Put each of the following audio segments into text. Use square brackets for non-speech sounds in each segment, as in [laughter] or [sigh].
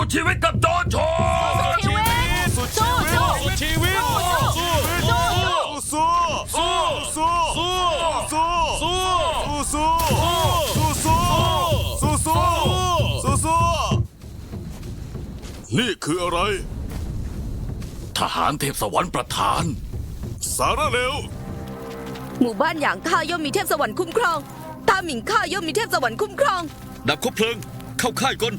สุดชีวิตกับโจรโชชีวิตสุดสู้สู้สุดชีวิตสู้สู้สู้สู้สู้สู้สู้สู้สู้สู้สู้สู้สู้สู้สู้นี่คืออะไร ทหารเทพสวรรค์ประทาน สาระเร็ว หมู่บ้านอย่างข้าย่อมมีเทพสวรรค์คุ้มครองตาหมิงข้าย่อมมีเทพสวรรค์คุ้มครอง ดับคบเพลิง เข้าค่ายก่อน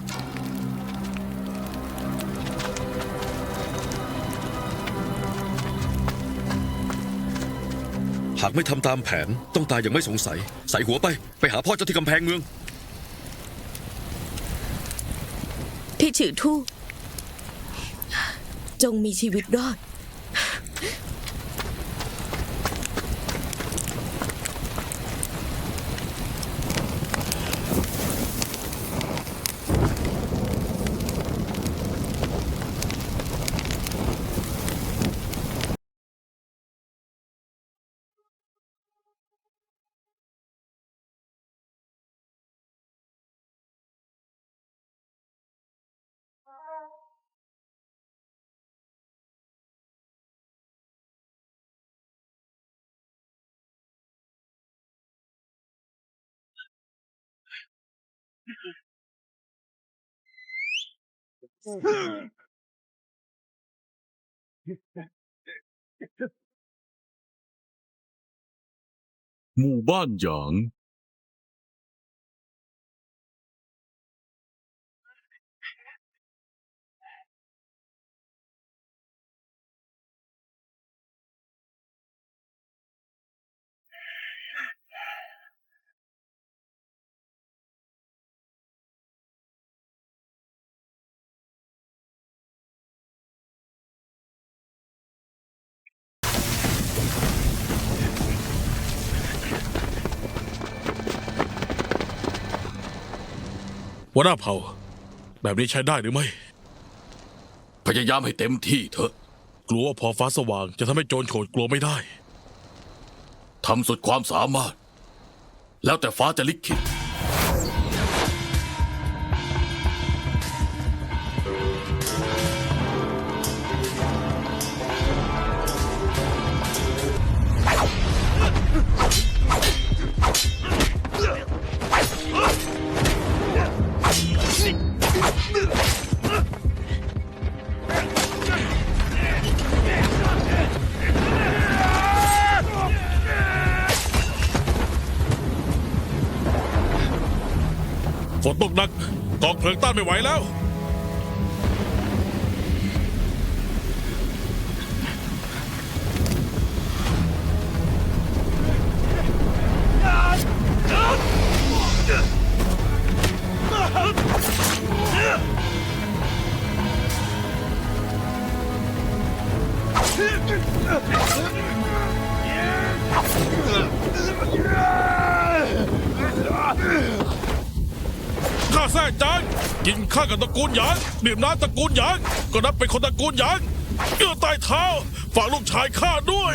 ากไม่ทำตามแผนต้องตายอย่างไม่สงสัย ใส่หัวไป ไปหาพ่อเจ้าที่กำแพงเมืองพี่ฉือทู่จงมีชีวิตรอด หมู่บ้านหยาง หัวหน้าเผ่า แบบนี้ใช้ได้หรือไม่ พยายามให้เต็มที่เถอะกลัวว่าพอฟ้าสว่างจะทำให้โจรโฉดกลัวไม่ได้ ทำสุดความสามารถ แล้วแต่ฟ้าจะลิขิต ลิงต้านไม่ไหวแล้วางกินข้ากับตระกูลหยางดื่มน้ำตระกูลหยางก็นับเป็นคนตระกูลหยางเอื้อใต้เท้าฝากลูกชายข้าด้วย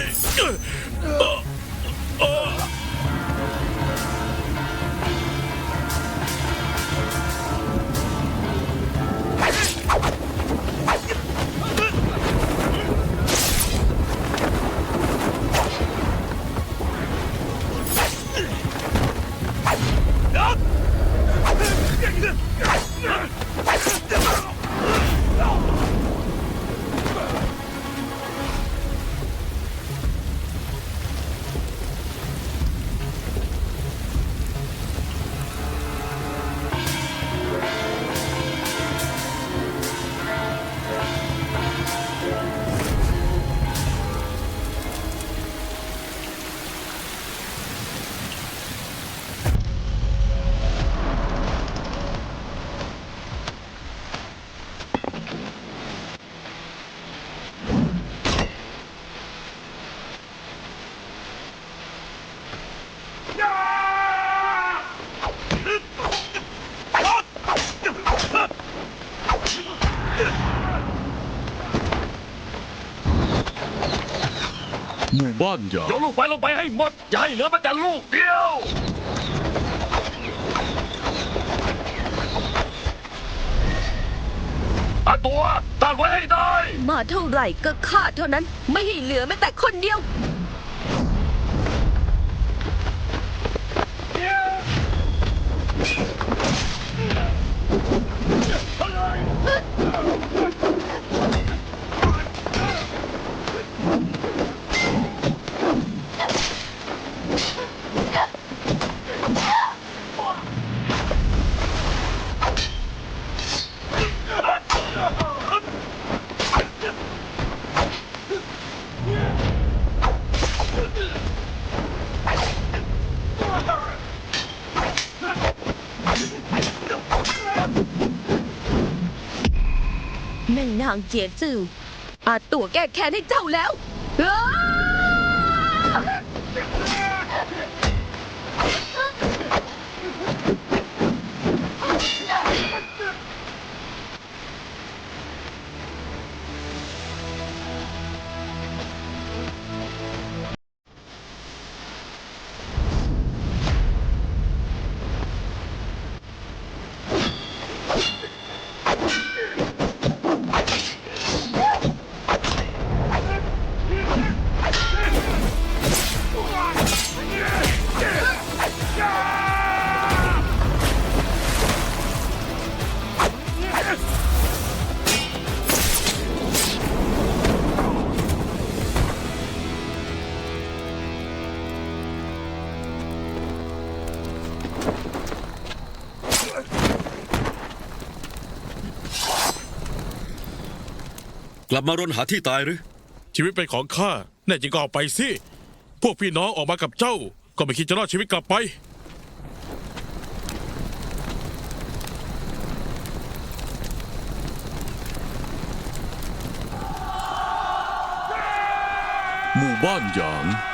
านหยางโยนลูกไฟลงไปให้หมดอย่าให้เหลือแม้แต่ลูกเดียวหอาตัวตั้งไว้ให้ได้ มาเท่าไหร่ก็ฆ่าเท่านั้นไม่ให้เหลือแม้แต่คนเดียว แม่นางเจียจืออาตัวแก้แค้นให้เจ้าแล้วอ้า ลับมารนหาที่ตายหรือ ชีวิตเป็นของข้าแน่จริงก็เอาไปสิ พวกพี่น้องออกมากับเจ้า ก็ไม่คิดจะรอดชีวิตกลับไป หมู่บ้านหยาง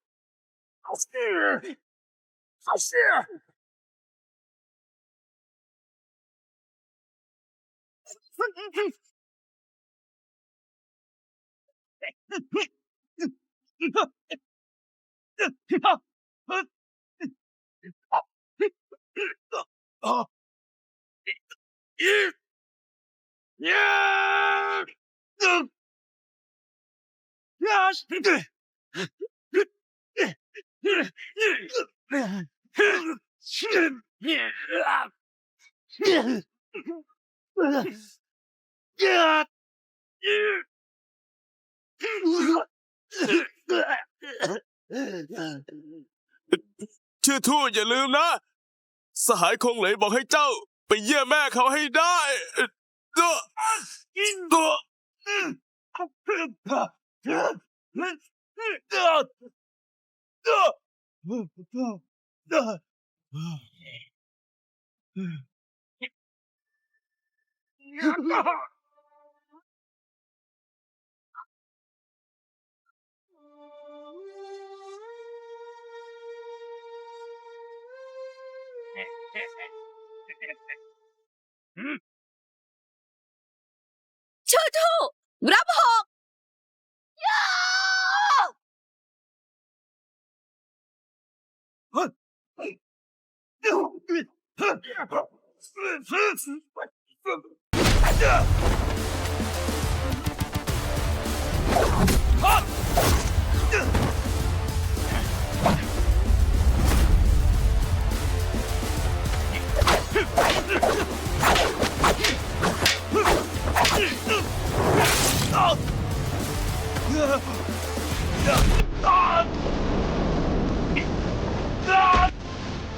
Fazer! Fazer! Yeah! Yes! ชื่อทูตอย่าลืมนะ สหายคงเหลยบอกให้เจ้า ไปเยี่ยมแม่เขาให้ได้ ชื่อทู่รับหอกยา พี่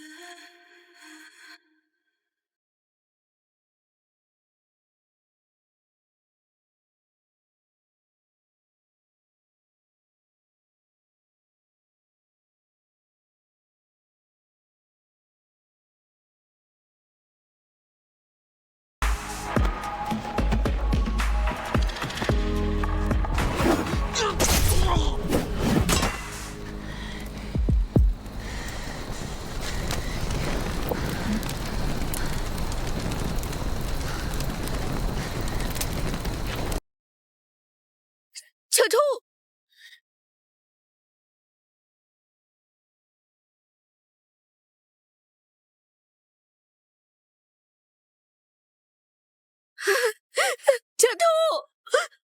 Yeah. [laughs]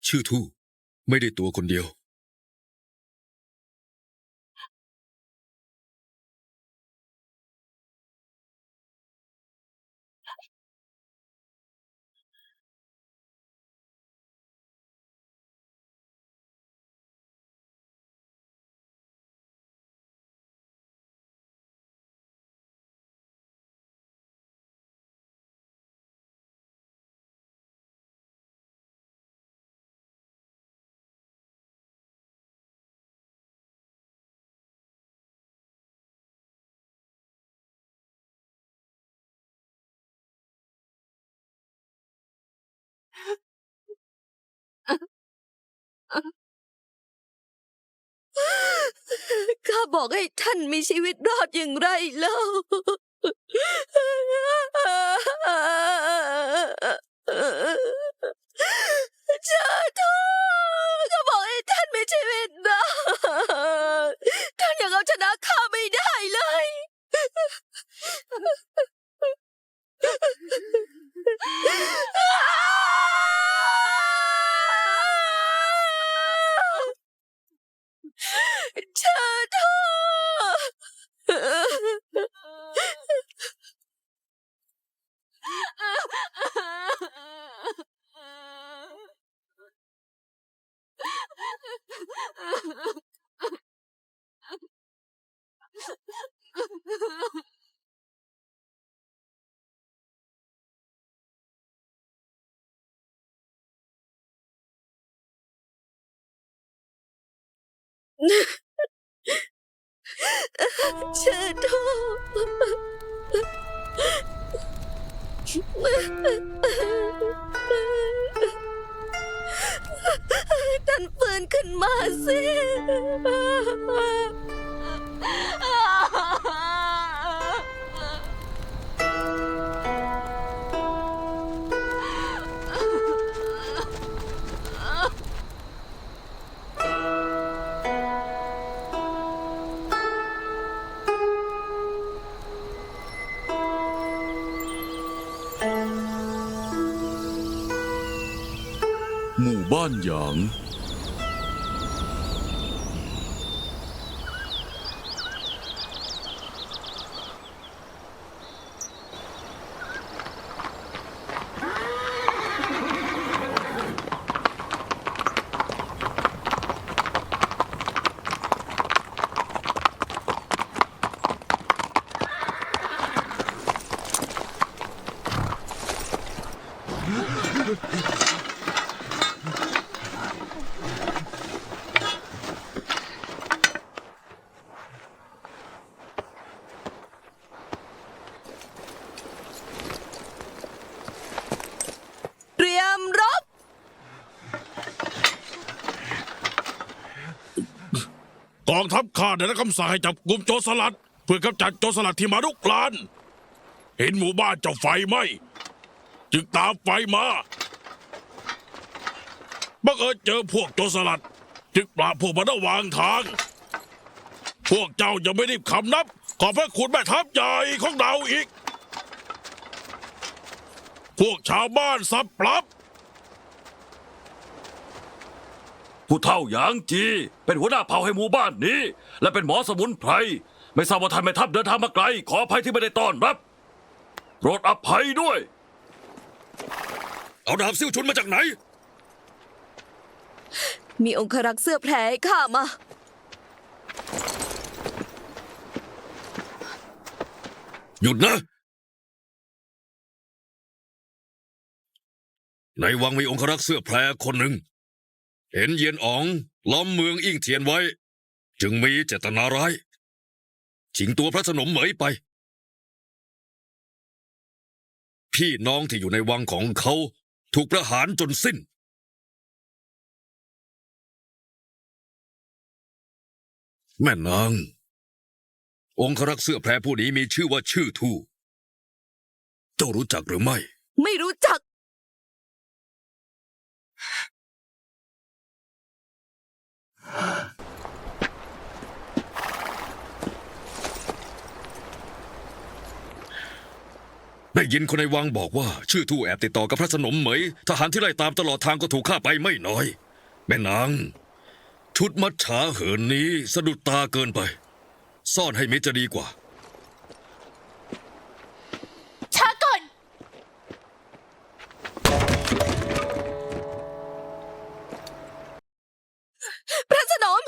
ชื่อทู่ไม่ได้ตัวคนเดียว ข้าบอกให้ท่านมีชีวิตรอดอย่างไรเล่า เจ้าทูข้าบอกให้ท่านมีชีวิตรอด ท่านยังเอาชนะข้าไม่ได้เลยเชิญทูเชิญทูท่านฟื้นขึ้นมาสิ บ้านหยาง เตรียมรบ ก องทัพข้าได้รับคำสั่งให้จับกลุ่มโจรสลัด เพื่อกำจัดโจรสลัดที่มาลุกลาน เห็นหมู่บ้านเจ้าไฟไหมจึงตามไฟมาบังเอิญเจอพวกโจรสลัด จึงปราบพวกมันระหว่างทาง พวกเจ้ายังไม่รีบคำนับ ขอบพระคุณแม่ทัพใหญ่ของเราอีก พวกชาวบ้านสับปรับ ผู้เฒ่าหยางจี เป็นหัวหน้าเผ่าให้หมู่บ้านนี้ และเป็นหมอสมุนไพร ไม่ทราบว่าท่านแม่ทัพเดินทางมาไกล ขออภัยที่ไม่ได้ต้อนรับโปรดอภัยด้วย เอาดาบซิ่วชุนมาจากไหน มีองครักษ์เสื้อแพรให้ข้ามา หยุดนะ ในวังมีองครักษ์เสื้อแพรคนหนึ่ง เห็นเยียนอ๋องล้อมเมืองอิ่งเทียนไว้ จึงมีเจตนาร้ายชิงตัวพระสนมเหมยไป พี่น้องที่อยู่ในวังของเขาถูกประหารจนสิ้น แม่นาง องครักษ์เสื้อแพรผู้นี้มีชื่อว่าชื่อทู่เจ้ารู้จักหรือไม่ ไม่รู้จัก ยินคนในวังบอกว่า ชื่อทู่แอบติดต่อกับพระสนมเหมย ทหารที่ไล่ตามตลอดทางก็ถูกฆ่าไปไม่น้อย แม่นาง ชุดมัดฉาเหินนี้สะดุดตาเกินไป ซ่อนให้มิตจะดีกว่าก่อน พระสนม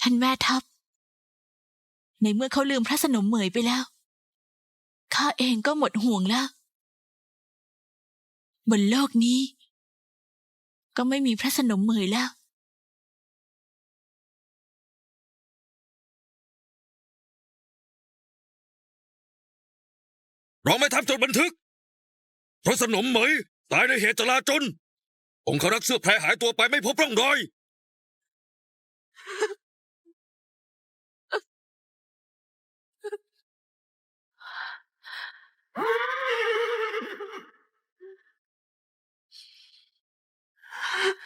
ท่านแม่ทัพ ในเมื่อเขาลืมพระสนมเหมยไปแล้ว ข้าเองก็หมดห่วงแล้ว บนโลกนี้ ก็ไม่มีพระสนมเหมยแล้ว เราไม่ทำจดบันทึก พระสนมเหมยตายในเหตุจลาจลองครักษ์เสื้อแพรหายตัวไปไม่พบร่องรอย 嘘。[laughs]